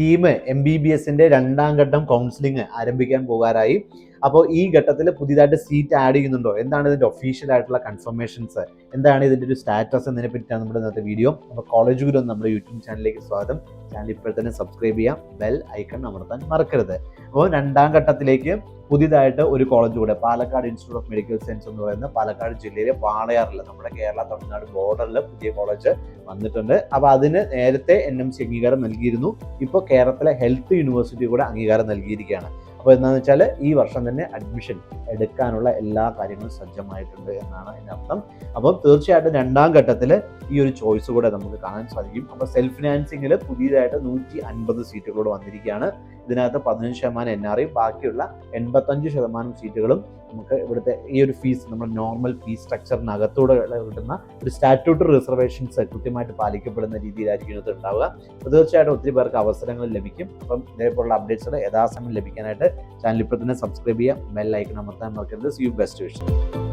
Scheme M B B എസിന്റെ രണ്ടാം ഘട്ടം കൗൺസിലിംഗ് ആരംഭിക്കാൻ പോകാറായി. അപ്പോൾ ഈ ഘട്ടത്തിൽ പുതിയതായിട്ട് സീറ്റ് ആഡ് ചെയ്യുന്നുണ്ടോ? എന്താണ് ഇതിന്റെ ഒഫീഷ്യൽ ആയിട്ടുള്ള കൺഫർമേഷൻസ് എന്താണ് ഇതിന്റെ ഒരു സ്റ്റാറ്റസ് എന്നതിനെ പറ്റിയാണ് നമ്മുടെ ഇന്നത്തെ വീഡിയോ അപ്പോൾ കോളേജ് ഗുരു നമ്മുടെ യൂട്യൂബ് ചാനലിലേക്ക് സ്വാഗതം. ചാനൽ ഇപ്പോൾ തന്നെ സബ്സ്ക്രൈബ് ചെയ്യാം. ബെൽ ഐക്കൺ അമർത്താൻ മറക്കരുത്. അപ്പോൾ രണ്ടാം ഘട്ടത്തിലേക്ക് പുതിയതായിട്ട് ഒരു കോളേജ് കൂടെ Palakkad institute of medical science എന്ന് പറയുന്ന പാലക്കാട് ജില്ലയിലെ വാളയാറിൽ നമ്മുടെ കേരള തമിഴ്നാട് ബോർഡറിൽ പുതിയ കോളേജ് വന്നിട്ടുണ്ട്. അപ്പോൾ അതിന് നേരത്തെ എൻ എം സി അംഗീകാരം നൽകിയിരുന്നു. ഇപ്പോൾ കേരളത്തിലെ ഹെൽത്ത് യൂണിവേഴ്സിറ്റി കൂടെ അംഗീകാരം നൽകിയിരിക്കുകയാണ്. അപ്പോൾ എന്താണെന്ന് വെച്ചാൽ ഈ വർഷം തന്നെ അഡ്മിഷൻ എടുക്കാനുള്ള എല്ലാ കാര്യങ്ങളും സജ്ജമായിട്ടുണ്ട് എന്നാണ് അതിന്റെ അർത്ഥം. അപ്പോൾ തീർച്ചയായിട്ടും രണ്ടാം ഘട്ടത്തിൽ ഈ ഒരു ചോയ്സ് കൂടെ നമുക്ക് കാണാൻ സാധിക്കും. അപ്പോൾ സെൽഫ് ഫിനാൻസിങ്ങിൽ പുതിയതായിട്ട് നൂറ്റി അൻപത് സീറ്റുകളോട് വന്നിരിക്കുകയാണ്. ഇതിനകത്ത് പതിനഞ്ച് ശതമാനം എൻ ആർ ഐ ബാക്കിയുള്ള എൺപത്തഞ്ച് ശതമാനം സീറ്റുകളും നമുക്ക് ഇവിടുത്തെ ഈ ഒരു ഫീസ് നമ്മൾ നോർമൽ ഫീസ് സ്ട്രക്ചറിനകത്തൂടെ കിട്ടുന്ന ഒരു സ്റ്റാറ്റ്യൂട്ടറി റിസർവേഷൻസ് കൃത്യമായിട്ട് പാലിക്കപ്പെടുന്ന രീതിയിലായിരിക്കും ഇത് ഉണ്ടാവുക. തീർച്ചയായിട്ടും ഒത്തിരി പേർക്ക് അവസരങ്ങൾ ലഭിക്കും. അപ്പം ഇതേപോലുള്ള അപ്ഡേറ്റ്സുകൾ യഥാസമയം ലഭിക്കാനായിട്ട് ചാനൽ ഇപ്പോൾ തന്നെ സബ്സ്ക്രൈബ് ചെയ്യാം ബെൽ ഐക്കൺ അമർത്താൻ മറക്കരുത്. സി യു ബെസ്റ്റ് വിഷയം